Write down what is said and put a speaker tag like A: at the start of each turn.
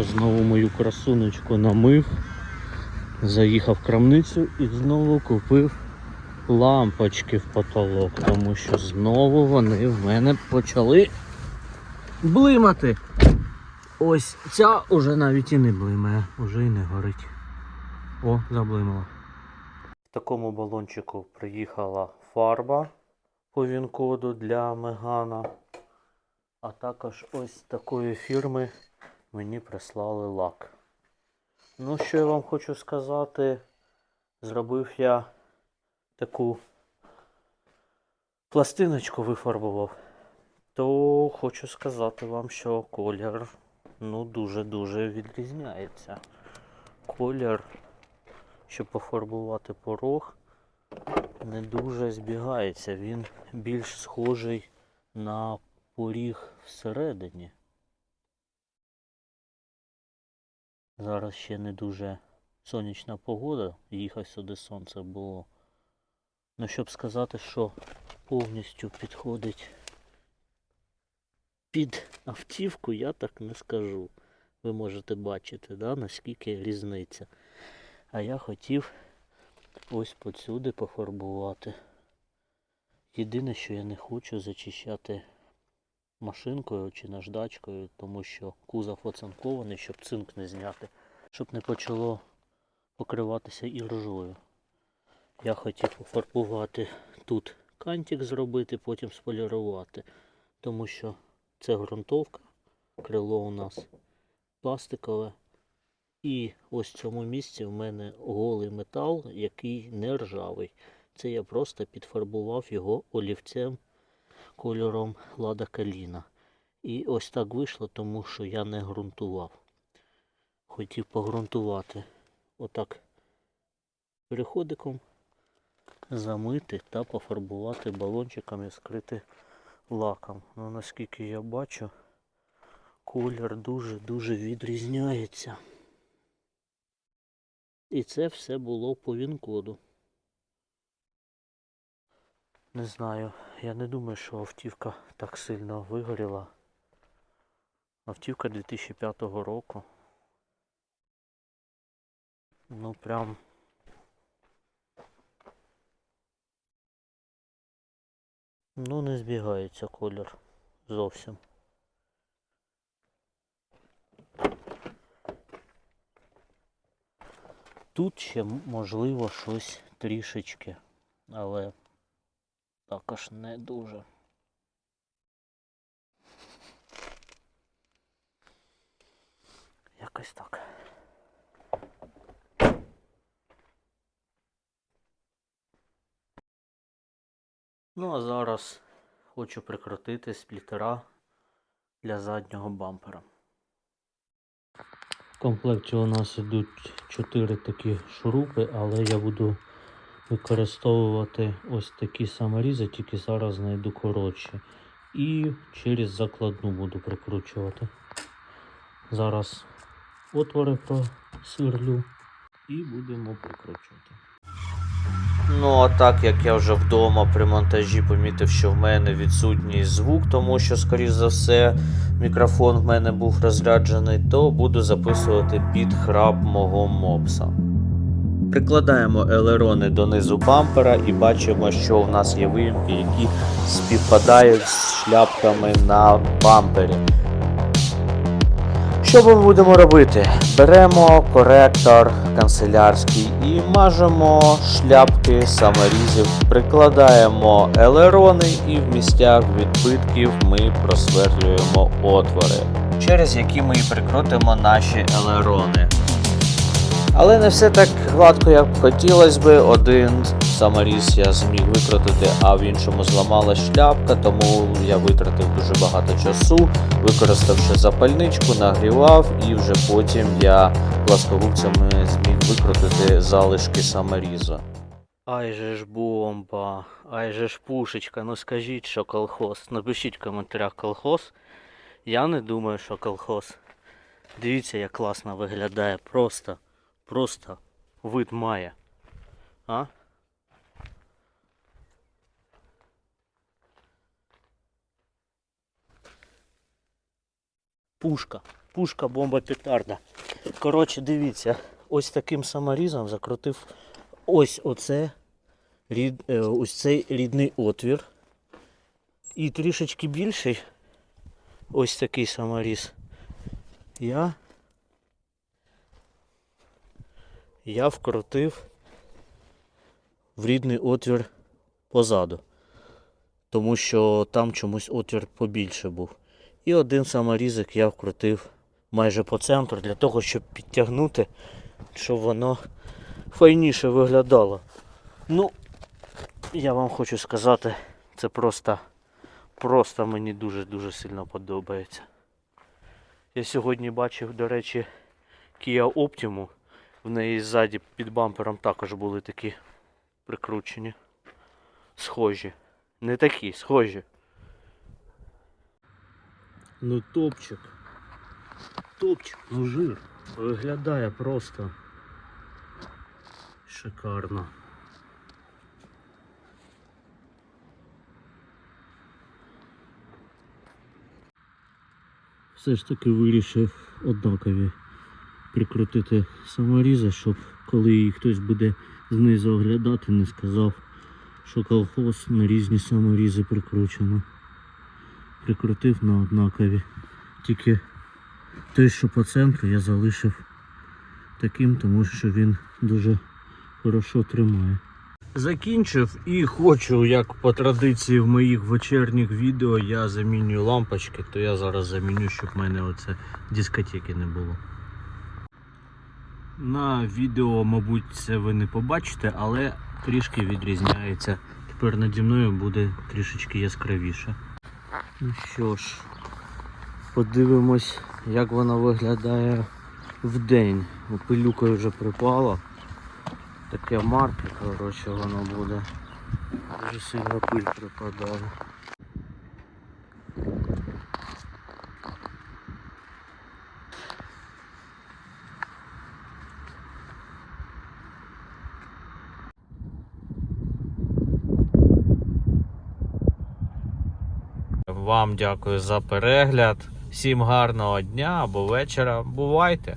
A: Тато знову мою красунечку намив, заїхав в крамницю і знову купив лампочки в потолок, тому що знову вони в мене почали блимати. Ось ця уже навіть і не блимає, уже і не горить. О, заблимала. В такому балончику приїхала фарба по він-коду для Мегана. А також ось такої фірми мені прислали лак. Ну, що я вам хочу сказати, зробив я таку пластиночку вифарбував. То хочу сказати вам, що колір ну дуже-дуже відрізняється. Колір, щоб пофарбувати порог, не дуже збігається. Він більш схожий на поріг всередині. Зараз ще не дуже сонячна погода, їхав сюди сонце було. Ну, щоб сказати, що повністю підходить під автівку, я так не скажу. Ви можете бачити, да, наскільки різниця. А я хотів ось подсюди пофарбувати. Єдине, що я не хочу зачищати машинкою чи наждачкою, тому що кузов оцинкований, щоб цинк не зняти, щоб не почало покриватися іржою. Я хотів пофарбувати тут кантик зробити, потім сполірувати, тому що це ґрунтовка, крило у нас пластикове. І ось в цьому місці в мене голий метал, який не ржавий. Це я просто підфарбував його олівцем кольором Лада Каліна. І ось так вийшло, тому що я не ґрунтував. Хотів погрунтувати отак переходиком, замити та пофарбувати балончиком і скрити лаком. Ну наскільки я бачу, колір дуже-дуже відрізняється. І це все було по він-коду. Не знаю, я не думаю, що автівка так сильно вигоріла. Автівка 2005 року. Ну прям. Ну не збігається колір зовсім. Тут ще можливо щось трішечки, але також не дуже. Якось так. Ну а зараз хочу прикрутити сплітера для заднього бампера. В комплекті у нас йдуть 4 такі шурупи, але я буду використовувати ось такі саморізи, тільки зараз знайду коротші. І через закладну буду прикручувати. Зараз отвори просверлю і будемо прикручувати. Ну, а так як я вже вдома при монтажі помітив, що в мене відсутній звук, тому що, скоріш за все, мікрофон в мене був розряджений, то буду записувати під храп мого мопса. Прикладаємо елерони донизу бампера і бачимо, що в нас є виїмки, які співпадають з шляпками на бампері. Що ми будемо робити? Беремо коректор канцелярський і мажемо шляпки саморізів, прикладаємо елерони і в місцях відбитків ми просверлюємо отвори, через які ми і прикрутимо наші елерони. Але не все так гладко, як хотілося би. Один саморіз я зміг викрутити, а в іншому зламала шляпка, тому я витратив дуже багато часу, використавши запальничку, нагрівав і вже потім я пласкогубцями зміг викрутити залишки саморізу. Ай же ж бомба, ай же ж пушечка, ну скажіть, що колхоз. Напишіть в коментарях колхоз. Я не думаю, що колхоз. Дивіться, як класно виглядає. Просто, просто вид має. А? Пушка. пушка, бомба, петарда. Коротше, дивіться, ось таким саморізом закрутив ось оце, рід, е, ось цей рідний отвір. І трішечки більший, ось такий саморіз. Я, я вкрутив в рідний отвір позаду. Тому що там чомусь отвір побільше був. І один саморізик я вкрутив майже по центру для того, щоб підтягнути, щоб воно файніше виглядало. Ну, я вам хочу сказати, це просто, просто мені дуже-дуже сильно подобається. Я сьогодні бачив, до речі, Kia Optima. В неї ззаді під бампером також були такі прикручені. Схожі. Не такі, схожі. Ну топчик. Топчик, ну жир. Виглядає просто шикарно. Все ж таки вирішив однакові прикрутити саморізи, щоб коли її хтось буде знизу оглядати, не сказав, що колхоз на різні саморізи прикручено. Прикрутив на однакові. Тільки той, що по центру, я залишив таким, тому що він дуже хорошо тримає. Закінчив і хочу, як по традиції в моїх вечірніх відео, я замінюю лампочки, то я зараз заміню, щоб в мене оце дискотеки не було. На відео, мабуть, це ви не побачите, але трішки відрізняється. Тепер наді мною буде трішечки яскравіше. Ну що ж, подивимось, як вона виглядає в день. Пилюкою вже припала. Таке марки, коротше, воно буде. Дуже сильно пиль припадає. Вам дякую за перегляд. Всім гарного дня або вечора. Бувайте!